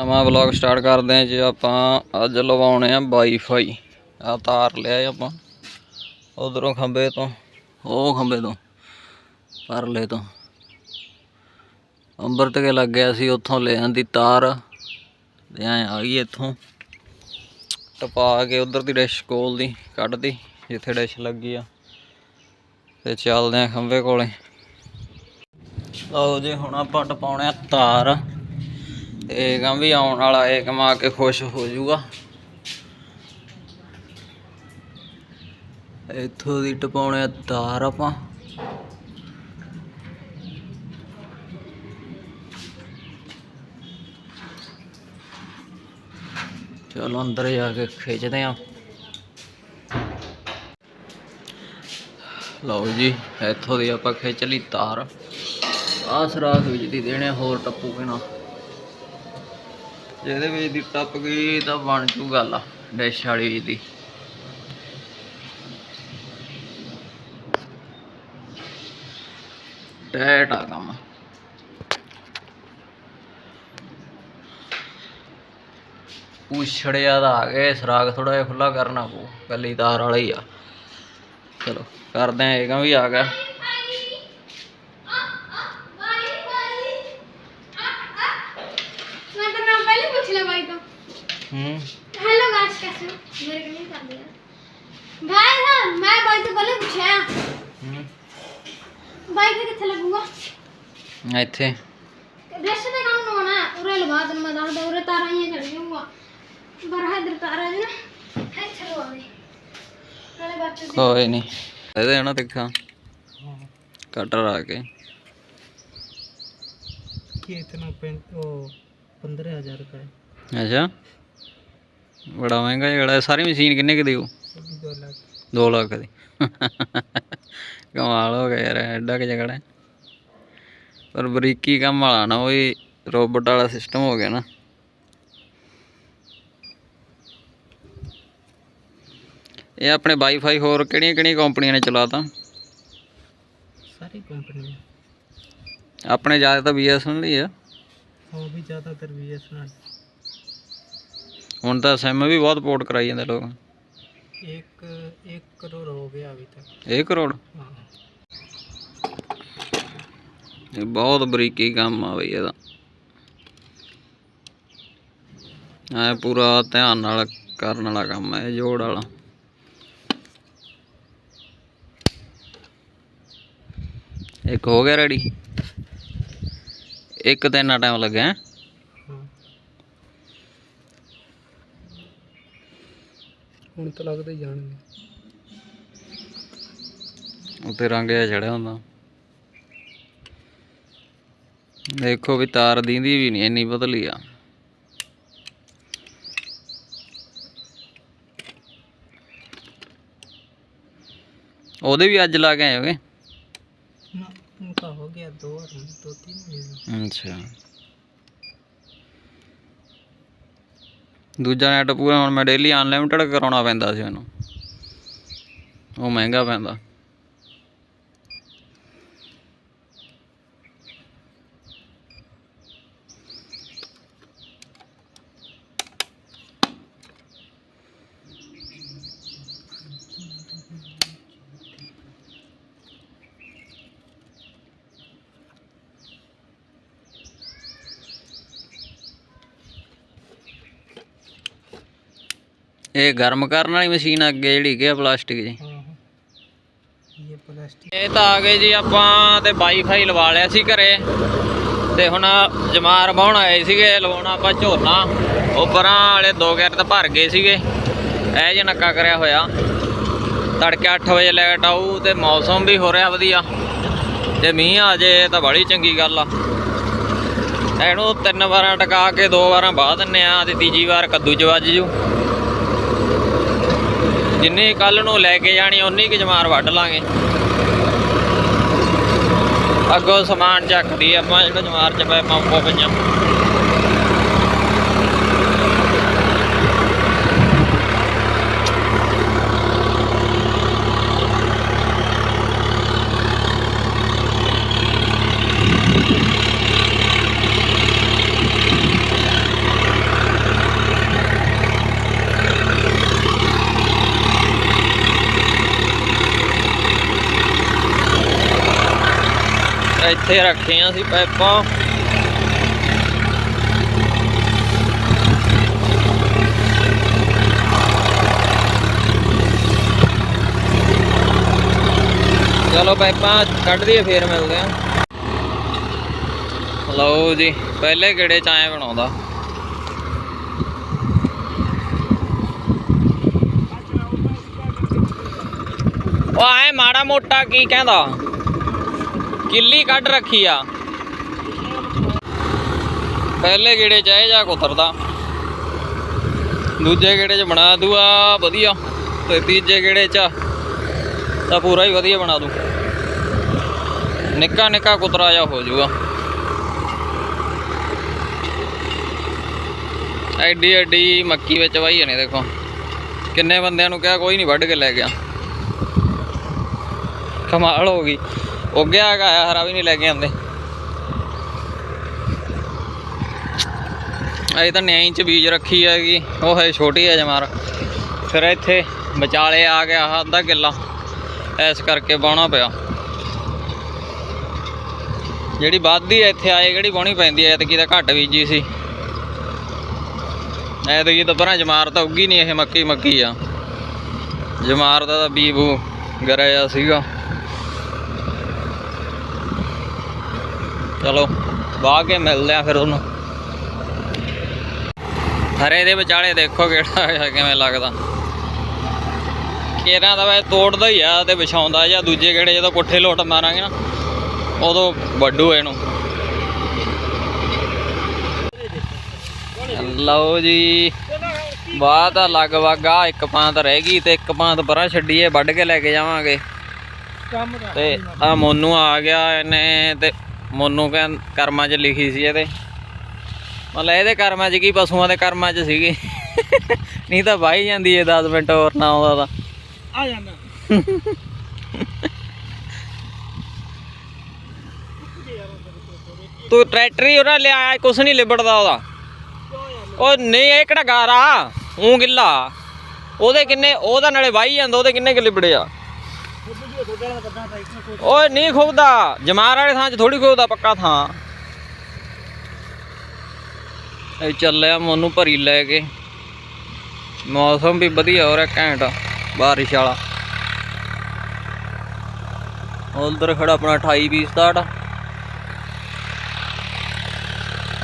ਨਵਾਂ vlog start ਕਰਦੇ ਹਾਂ ਜੀ ਆਪਾਂ। ਅੱਜ ਲਵਾਉਣੇ ਆ ਵਾਈਫਾਈ ਆ ਤਾਰ ਲਿਆ ਆਪਾਂ। ਉਧਰੋਂ ਖੰਬੇ ਤੋਂ। ਉਹ ਖੰਬੇ ਤੋਂ। ਪਰਲੇ ਤੋਂ। ਅੰਬਰ ਤੇ ਲੱਗ ਗਿਆ ਸੀ, ਉੱਥੋਂ ਲੈ ਆਂਦੀ ਤਾਰ। ਤੇ ਐ ਆ ਗਈ ਇੱਥੋਂ। ਟਪਾ ਕੇ ਉਧਰ ਦੀ ਡਿਸ਼ ਕੋਲ ਦੀ ਕੱਢਦੀ ਜਿੱਥੇ ਡਿਸ਼ ਲੱਗੀ ਆ। ਤੇ ਚੱਲਦੇ ਆ ਖੰਬੇ ਕੋਲੇ। ਲਓ ਜੀ, ਹੁਣ ਆਪਾਂ ਟਪਾਉਣੇ ਆ ਤਾਰ। ਤੇ ਕੰਮ ਵੀ ਆਉਣ ਵਾਲਾ ਇਹ ਕਮਾ ਕੇ ਖੁਸ਼ ਹੋ ਜਾਊਗਾ। ਇੱਥੋਂ ਦੀ ਟਪਾਉਣੇ ਆ ਤਾਰ ਆਪਾਂ। ਚਲੋ ਅੰਦਰ ਜਾ ਕੇ ਖਿੱਚਦੇ ਆ। ਲਓ ਜੀ ਇੱਥੋਂ ਦੀ ਆਪਾਂ ਖਿੱਚ ਲਈ ਤਾਰ। ਆਹ ਸਰਾਖ ਵਿੱਚ ਦੀ ਦੇਣੇ ਆ, ਹੋਰ ਟੱਪੂ ਕੇ ਜਿਹਦੇ ਵਿੱਚ ਦੀ ਟੱਪ ਗਈ ਤਾਂ ਬਣ ਜੂ ਗੱਲ ਡੈਸ਼ ਵਾਲੀ ਦੀ। ਟੈਟ ਆ ਕੰਮ। ਪੁੱਛੜਿਆ ਦਾ ਆ ਗਏ ਸਰਾਗ ਥੋੜਾ ਜਿਹਾ ਖੁੱਲਾ ਕਰਨਾ ਪਊ ਕੱਲੀ ਤਾਰ ਵਾਲਾ ਹੀ ਆ। ਚਲੋ, ਕਰਦੇ ਆ ਇਹ ਕੰਮ ਵੀ ਆ ਗਿਆ मैं तो नाम पहले पूछ लिया भाई को ਹੂੰ हेलो गाइस कैसे हो मेरे को नहीं कर दिया भाई हाँ मैं भाई तो पहले पूछा ਹੂੰ भाई के किथे लगूंगा ਇੱਥੇ ड्रेस पे काम ना होना उरे लगा दिन मैं दाल उरे तारा ही चढ़ जाऊंगा बरहा इधर तारा है ना है चलो अभी पहले बच्चे से ਕੋਈ ਨਹੀਂ ਇਹਦੇ ਨਾ ਦੇਖਾਂ ਕਟਰ ਆ ਕੇ ये इतना पेन ओ पंद्रह हजार का है ਅੱਛਾ। ਬੜਾ ਮਹਿੰਗਾ ਜਿਹੜਾ ਸਾਰੀ ਮਸ਼ੀਨ ਕਿੰਨੇ ਕਿ ਦਿਓ 2 ਲੱਖ 2 ਲੱਖ ਦੀ। ਕਮਾਲ ਹੋ ਗਿਆ ਯਾਰ ਐਡਾ ਕਿ ਜਗੜਾ ਪਰ ਬਰੀਕੀ ਕੰਮ ਵਾਲਾ ਨਾ ਉਹ ਰੋਬਟ ਵਾਲਾ ਸਿਸਟਮ ਹੋ ਗਿਆ ਨਾ। ਇਹ ਆਪਣੇ ਵਾਈਫਾਈ ਹੋਰ ਕਿਹੜੀਆਂ ਕਿਹੜੀਆਂ ਕੰਪਨੀਆਂ ਨੇ ਚਲਾਤਾ? ਸਾਰੀ ਕੰਪਨੀਆਂ ਆਪਣੇ ਜ਼ਿਆਦਾ ਤਾਂ ਬੀਐਸਐਨਐਲ ਹੀ ਆ। ਉਹ ਵੀ ਜ਼ਿਆਦਾਤਰ ਬੀਐਸਐਨਐਲ ਹੁਣ ਤਾਂ ਸਿਮ ਵੀ ਬਹੁਤ ਪੋਰਟ ਕਰਾਈ ਜਾਂਦੇ ਲੋਕ एक एक करोड़ हो गया अभी तक ਇਹ ਕਰੋੜ हाँ ਇਹ ਬਹੁਤ ਬਰੀਕੀ ਕੰਮ ਆ ਬਈ ਇਹਦਾ ਐ ਪੂਰਾ ਧਿਆਨ ਨਾਲ ਕਰਨ ਵਾਲਾ ਕੰਮ ਹੈ ਇਹ ਜੋੜ ਵਾਲਾ ਇੱਕ ਹੋ ਗਿਆ ਰੈਡੀ ਇੱਕ ਤੇ ਇੰਨਾ ਟਾਈਮ ਲੱਗਿਆ ਹੈਂ? ਹੁਣ ਤਾਂ ਲੱਗਦੇ ਹੀ ਜਾਣਗੇ। ਉੱਤੇ ਰੰਗ ਜਿਹਾ ਚੜਿਆ ਹੁੰਦਾ। ਦੇਖੋ ਵੀ ਤਾਰ ਦੀਂਦੀ ਵੀ ਨਹੀਂ ਇੰਨੀ ਪਤਲੀ ਆ। ਉਹਦੇ ਵੀ ਅੱਜ ਲਾ ਕੇ ਆਏ ਹੋਗੇ? ਨਾ ਉਹ ਤਾਂ ਹੋ ਗਿਆ ਦੋ ਦੋ ਤਿੰਨ ਮਹੀਨੇ ਅੱਛਾ। ਦੂਜਾ ਨੈਟ ਪੂਰਾ ਹੁਣ ਮੈਂ ਡੇਲੀ ਅਨਲਿਮਿਟਡ ਕਰਾਉਣਾ ਪੈਂਦਾ ਸੀ ਮੈਨੂੰ ਉਹ ਮਹਿੰਗਾ ਪੈਂਦਾ। ਇਹ ਗਰਮ ਕਰਨ ਵਾਲੀ ਮਸ਼ੀਨ ਅੱਗੇ ਜਿਹੜੀ ਕਿ ਪਲਾਸਟਿਕ ਜੀ। ਇਹ ਤਾਂ ਆ ਗਏ ਜੀ ਆਪਾਂ ਤੇ ਵਾਈਫਾਈ ਲਵਾ ਲਿਆ ਸੀ ਘਰੇ। ਤੇ ਹੁਣ ਜਮਾਰ ਬਾਉਣ ਆਏ ਸੀਗੇ ਲਵਾਉਣਾ ਆਪਾਂ ਝੋਨਾ। ਉਪਰਾਂ ਵਾਲੇ ਦੋ ਗੈਰਤ ਭਰ ਗਏ ਸੀਗੇ। ਇਹ ਜੇ ਨੱਕਾ ਕਰਿਆ ਹੋਇਆ। ਤੜਕੇ 8 ਵਜੇ ਲੈਟ ਆਊ ਤੇ ਮੌਸਮ ਵੀ ਹੋ ਰਿਹਾ ਵਧੀਆ। ਤੇ ਮੀਂਹ ਆ ਜੇ ਤਾਂ ਬੜੀ ਚੰਗੀ ਗੱਲ ਆ। ਇਹਨੂੰ ਤਿੰਨ ਵਾਰਾਂ ਟਕਾ ਕੇ ਦੋ ਵਾਰਾਂ ਬਾਹ ਦਿੰਨੇ ਆ ਤੇ ਤੀਜੀ ਵਾਰ ਕੱਦੂ ਚ ਵੱਜ ਜੂ। ਜਿੰਨੀ ਕੱਲ ਨੂੰ ਲੈ ਕੇ ਜਾਣੀ ਉਨੀ ਕੁ ਜਮਾਰ ਵੱਢ ਲਾਂਗੇ। ਅੱਗੋਂ ਸਮਾਨ ਚੱਕਦੀ ਆਪਾਂ ਜਿਹੜਾ ਜਮਾਰ ਚ ਪਏ ਪੰਪੋ ਪਈਆਂ। ਇੱਥੇ ਰੱਖੀਆਂ ਸੀ ਪਾਈਪਾਂ ਚਲੋ ਪਾਈਪਾਂ ਕੱਢ ਦਈਏ, ਫੇਰ ਮਿਲਦੇ ਆ। ਲਓ ਜੀ, ਪਹਿਲੇ ਕਿਹੜੇ ਚਾਏ ਬਣਾਉਂਦਾ। ਉਹ ਆਏ ਮਾੜਾ ਮੋਟਾ ਕੀ ਕਹਿੰਦਾ? ਕਿੱਲੀ ਕੱਢ ਰੱਖੀ ਆ। ਪਹਿਲੇ ਗੇੜੇ ਚ ਆਏ ਜਾ ਕੁਤਰਦਾ। ਦੂਜੇ ਗੇੜੇ ਚ ਬਣਾ ਦੂ, ਆ ਵਧੀਆ। ਤੇ ਤੀਜੇ ਗੇੜੇ ਚ ਤਾਂ ਪੂਰਾ ਹੀ ਵਧੀਆ ਬਣਾ ਦੂ। ਨਿੱਕਾ ਨਿੱਕਾ ਕੁਤਰਾ ਜਾ ਹੋ ਜਾਊਗਾ ਐਡੀ ਐਡੀ ਮੱਕੀ ਵਿੱਚ ਵਾਈ ਨੇ, ਦੇਖੋ। ਕਿੰਨੇ ਬੰਦਿਆਂ ਨੂੰ ਕਿਹਾ ਕੋਈ ਨਹੀਂ ਵੱਢ ਕੇ ਲੈ ਗਿਆ। ਕਮਾਲ ਹੋ ਗਈ। ਉੱਗਿਆ ਹੈਗਾ ਆ, ਹਰਾ ਵੀ ਨਹੀਂ ਲੈ ਕੇ ਆਉਂਦੇ। ਅਜੇ ਤਾਂ ਨਿਆਂ ਚ ਬੀਜ ਰੱਖੀ ਹੈਗੀ ਉਹ ਹੈ ਛੋਟੀ ਹੈ ਜਮਾਰ। ਫਿਰ ਇੱਥੇ ਵਿਚਾਲੇ ਆ ਗਿਆ ਅੱਧਾ ਕਿੱਲਾ ਐਸ ਕਰਕੇ ਬਾਉਣਾ ਪਿਆ। ਜਿਹੜੀ ਵਾਧੀ ਐ ਇੱਥੇ ਆਏ ਕਿਹੜੀ ਬਾਉਣੀ ਪੈਂਦੀ ਐ ਐਤਕੀ ਤਾਂ ਘੱਟ ਬੀਜੀ ਸੀ। ਐਤਕੀ ਤਾਂ ਪਰਾਂ ਜਮਾਰ ਤਾਂ ਉੱਗੀ ਨਹੀਂ ਇਹ ਮੱਕੀ ਮੱਕੀ ਆ। ਜਮਾਰ ਦਾ ਤਾਂ ਬੀਬੂ ਗਰਿਆ ਸੀਗਾ। ਚਲੋ ਬਾਹ ਕੇ ਮਿਲਦੇ ਆ ਫਿਰ ਉਹਨੂੰ। ਹਰੇ ਦੇ ਵਿਚਾਲੇ ਦੇਖੋ ਕਿਹੜਾ ਹੈ ਕਿਵੇਂ ਲੱਗਦਾ। ਕੇਰਾਂ ਦਾ ਵੈ ਤੋੜਦਾ ਹੀ ਆ ਤੇ ਵਿਛਾਉਂਦਾ ਜਾਂ ਦੂਜੇ ਕਿਹੜੇ ਜਦੋਂ ਪੁੱਠੇ ਲੋਟ ਮਾਰਾਂਗੇ ਨਾ ਉਦੋਂ ਵੱਡੂ ਇਹਨੂੰ। ਲਓ ਜੀ ਬਾਹ ਤਾਂ ਲਗਭਗ ਆ ਇੱਕ ਪਾਂਤ ਰਹਿ ਗਈ ਤੇ ਇੱਕ ਪਾਂਤ ਪਰਾਂ ਛੱਡੀਏ ਵੱਢ ਕੇ ਲੈ ਕੇ ਜਾਵਾਂਗੇ। ਤੇ ਆ ਮੋਨੂ ਆ ਗਿਆ ਇਹਨੇ ਤੇ ਮੋਨੂ ਕਹਿੰ ਕਰਮਾਂ 'ਚ ਲਿਖੀ ਸੀ ਇਹਦੇ। ਮਤਲਬ ਇਹਦੇ ਕਰਮਾਂ 'ਚ ਕੀ ਪਸ਼ੂਆਂ ਦੇ ਕਰਮਾਂ 'ਚ ਸੀਗੀ। ਨਹੀਂ ਤਾਂ ਵਾਹੀ ਜਾਂਦੀ ਏ 10 ਮਿੰਟ ਹੋਰ ਨਾ ਆਉਂਦਾ ਤਾਂ। ਆ ਜਾਣਾ ਤੂੰ ਟਰੈਕਟਰ ਹੀ ਉਹਨਾਂ ਲਿਆ ਕੁਛ ਨਹੀਂ ਲਿਬੜਦਾ ਉਹਦਾ। ਉਹ ਨਹੀਂ ਇਹ ਕਿਹੜਾ ਗਾਰਾ? ਉਹ ਗਿੱਲਾ। ਉਹਦੇ ਕਿੰਨੇ ਉਹਦਾ ਨਾਲੇ ਵਾਹੀ ਜਾਂਦਾ ਉਹਦੇ ਕਿੰਨੇ ਕਿ ਲਿਬੜੇ ਆ? ਓਏ ਨਹੀਂ ਖੁੱਬਦਾ। ਜਮਾਰ ਵਾਲੇ ਥਾਂ 'ਚ ਥੋੜੀ ਖੁੱਬਦਾ, ਪੱਕਾ ਥਾਂ। ਇਹ ਚੱਲਿਆ ਮੋਨੂੰ ਭਰੀ ਲੈ ਕੇ। ਮੌਸਮ ਵੀ ਵਧੀਆ ਹੋ ਰਿਹਾ, ਘੈਂਟ ਬਾਰਿਸ਼ ਵਾਲਾ। ਉਧਰ ਖੜਾ ਆਪਣਾ 28 20 67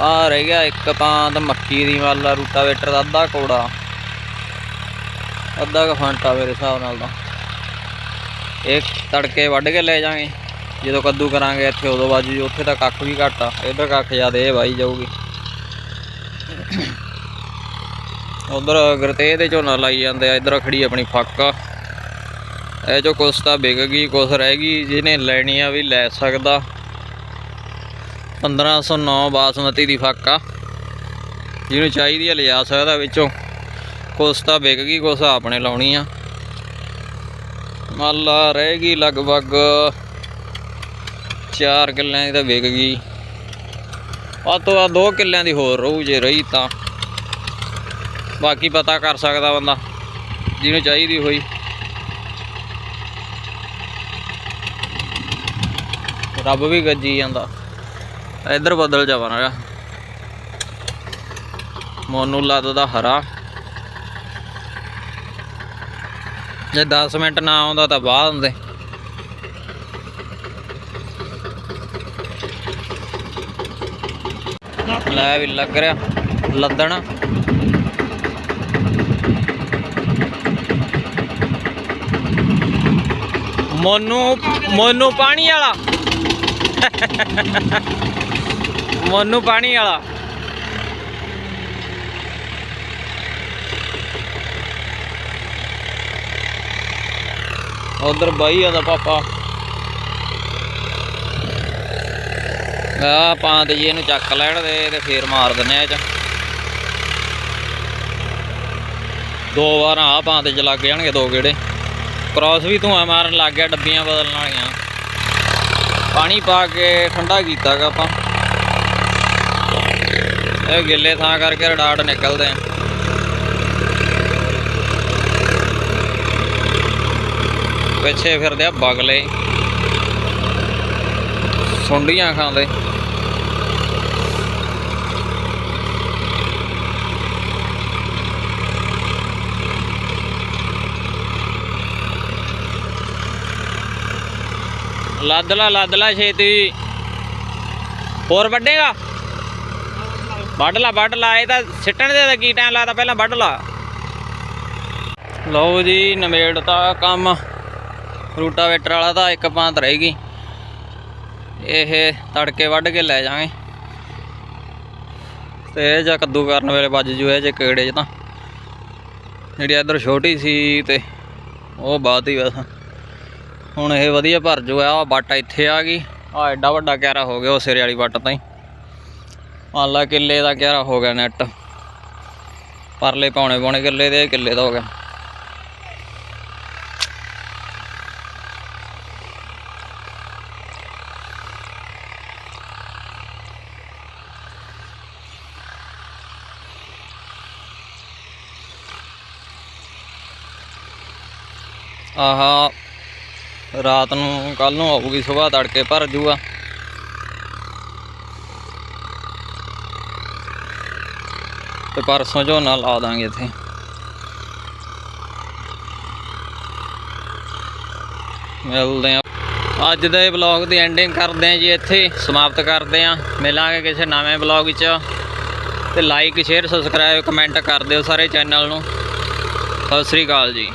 ਆ ਰਹਿ ਗਿਆ ਇੱਕ ਤਾਂ ਮੱਕੀ ਦੀ ਵਾਲਾ, ਰੂਟਾਵੇਟਰ ਦਾ ਅੱਧਾ ਕੋੜਾ ਅੱਧਾ ਕ ਫੰਟਾ ਮੇਰੇ ਹਿਸਾਬ ਨਾਲ ਤਾਂ। ਇਹ ਤੜਕੇ ਵੱਢ ਕੇ ਲੈ ਜਾਾਂਗੇ ਜਦੋਂ ਕੱਦੂ ਕਰਾਂਗੇ ਇੱਥੇ, ਉਦੋਂ ਬਾਅਦ ਜੀ ਉੱਥੇ ਤਾਂ ਕੱਖ ਵੀ ਘੱਟ ਆ। ਇੱਧਰ ਕੱਖ ਜ਼ਿਆਦਾ ਇਹ ਵਾਈ ਜਾਊਗੀ। ਉਧਰ ਗਰਤੇ ਦੇ ਝੋਨਾ ਲਾਈ ਜਾਂਦੇ ਆ। ਇੱਧਰ ਖੜੀ ਆਪਣੀ ਫੱਕ ਇਹ ਜੋ ਕੁਛ ਤਾਂ ਵਿਕ ਗਈ, ਕੁਛ ਰਹਿ ਗਈ। ਜਿਹਨੇ ਲੈਣੀ ਆ ਵੀ ਲੈ ਸਕਦਾ। 1509 ਬਾਸਮਤੀ ਦੀ ਫੱਕ ਆ। ਜਿਹਨੂੰ ਚਾਹੀਦੀ ਆ ਲਿਜਾ ਸਕਦਾ ਵਿੱਚੋਂ। ਕੁਛ ਤਾਂ ਵਿਕ ਗਈ, ਕੁਛ ਆਪਣੇ ਲਾਉਣੀ ਆ। ਮੰਨ ਲਾ ਰਹਿ ਗਈ ਲਗਭਗ। 4 ਕਿੱਲਿਆਂ ਦੀ ਤਾਂ ਵਿਕ ਗਈ। ਵੱਧ ਤੋਂ ਵੱਧ 2 ਕਿੱਲਿਆਂ ਦੀ ਹੋਰ ਰਹੂ, ਜੇ ਰਹੀ ਤਾਂ। ਬਾਕੀ ਪਤਾ ਕਰ ਸਕਦਾ ਬੰਦਾ, ਜਿਹਨੂੰ ਚਾਹੀਦੀ ਹੋਈ। ਰੱਬ ਵੀ ਗੱਜੀ ਜਾਂਦਾ। ਇੱਧਰ ਬਦਲ ਜਾਵਾਂ ਨਾ ਮੋਨੂ ਲੱਦਦਾ ਹਰਾ। ਜੇ 10 ਮਿੰਟ ਨਾ ਆਉਂਦਾ ਤਾਂ ਬਾਹਰ ਹੁੰਦੇ ਲੈ ਵੀ ਲੱਗ ਰਿਹਾ, ਲੱਦਣ। ਮੋਨੂ ਮੋਨੂ ਪਾਣੀ ਵਾਲਾ। ਮੋਨੂ ਪਾਣੀ ਵਾਲਾ। ਉਧਰ ਬਾਈ ਆਦਾ ਪਾਪਾ। ਆ ਪਾਂ ਤੇ ਜੀ ਇਹਨੂੰ ਚੱਕ ਲੈਣ ਦੇ ਤੇ ਫੇਰ ਮਾਰ ਦਿੰਨੇ ਆ ਚ। ਦੋ ਵਾਰ ਆ ਪਾਂ ਤੇ ਚ ਲੱਗ ਜਾਣਗੇ ਦੋ ਗੇੜੇ। ਕ੍ਰਾਸ ਵੀ ਧੂਆਂ ਮਾਰਨ ਲੱਗ ਗਿਆ, ਡੱਬੀਆਂ ਬਦਲਣ ਵਾਲੀਆਂ। ਪਾਣੀ ਪਾ ਕੇ ਠੰਡਾ ਕੀਤਾਗਾ ਆਪਾਂ। ਇਹ ਗਿੱਲੇ ਥਾਂ ਕਰਕੇ ਰਡਾਟ ਨਿਕਲਦੇ ਆ। ਪਿੱਛੇ ਫਿਰਦੇ ਆ ਬਗਲੇ। ਸੁੰਡੀਆਂ ਖਾਂਦੇ ਲੱਦ ਲਾ ਲੱਦ ਲਾ ਛੇਤੀ। ਹੋਰ ਵੱਡੇਗਾ? ਵੱਢ ਲਾ ਵੱਢ ਲਾ, ਇਹ ਤਾਂ ਸਿੱਟਣ ਦੇ ਕੀ ਟਾਈਮ ਲੱਗਦਾ ਪਹਿਲਾਂ ਵੱਢ ਲਾ। ਲਓ ਜੀ ਨਵੇੜਤਾ ਕੰਮ। ਰੂਟਾਵੇਟਰ ਵਾਲਾ ਤਾਂ ਇੱਕ ਪਾਂਤ ਰਹੇਗੀ ਇਹ ਤੜਕੇ ਵੱਢ ਕੇ ਲੈ ਜਾਵਾਂਗੇ। ਤੇ ਇਹ ਜਾਂ ਕੱਦੂ ਕਰਨ ਵੇਲੇ ਵੱਜ ਜੂ ਇਹ ਜੇ ਕਿਹੜੇ ਚ ਤਾਂ। ਜਿਹੜੀ ਇਧਰ ਛੋਟੀ ਸੀ ਤੇ ਉਹ ਬਾਤ ਹੀ ਬਸ। ਹੁਣ ਇਹ ਵਧੀਆ ਭਰ ਜੂ ਆ ਬੱਟ ਇੱਥੇ ਆ ਗਈ। ਆ ਐਡਾ ਵੱਡਾ ਕਿਆਰਾ ਹੋ ਗਿਆ ਉਹ ਸਿਰੇ ਵਾਲੀ ਵੱਟ ਤਾਂ ਹੀ। ਮੰਨ ਲਾ ਕਿੱਲੇ ਦਾ ਕਿਆਰਾ ਹੋ ਗਿਆ ਨੈਟ। ਪਰਲੇ ਪਾਉਣੇ ਪਾਉਣੇ ਕਿੱਲੇ ਦੇ, ਕਿੱਲੇ ਦਾ ਹੋ ਗਿਆ। ਆਹਾ, ਰਾਤ ਨੂੰ ਕੱਲ ਨੂੰ ਆਊਗੀ ਸਵੇਰ ਤੜਕੇ ਭਰ ਜੂਗਾ ਤੇ ਪਰਸੋਂ ਝੋਨਾ ਲਾ ਦਾਂਗੇ ਇੱਥੇ। ਮਿਲਦੇ ਆ ਅੱਜ ਦੇ ਵਲੌਗ ਦੀ ਐਂਡਿੰਗ ਕਰਦੇ ਆ ਜੀ ਇੱਥੇ, ਸਮਾਪਤ ਕਰਦੇ ਆ ਮਿਲਾਂਗੇ ਕਿਸੇ ਨਵੇਂ ਵਲੌਗ ਵਿੱਚ ਤੇ ਲਾਈਕ ਸ਼ੇਅਰ ਸਬਸਕ੍ਰਾਈਬ ਕਮੈਂਟ ਕਰ ਦਿਓ ਸਾਰੇ ਚੈਨਲ ਨੂੰ। ਸਤਿ ਸ੍ਰੀ ਅਕਾਲ ਜੀ।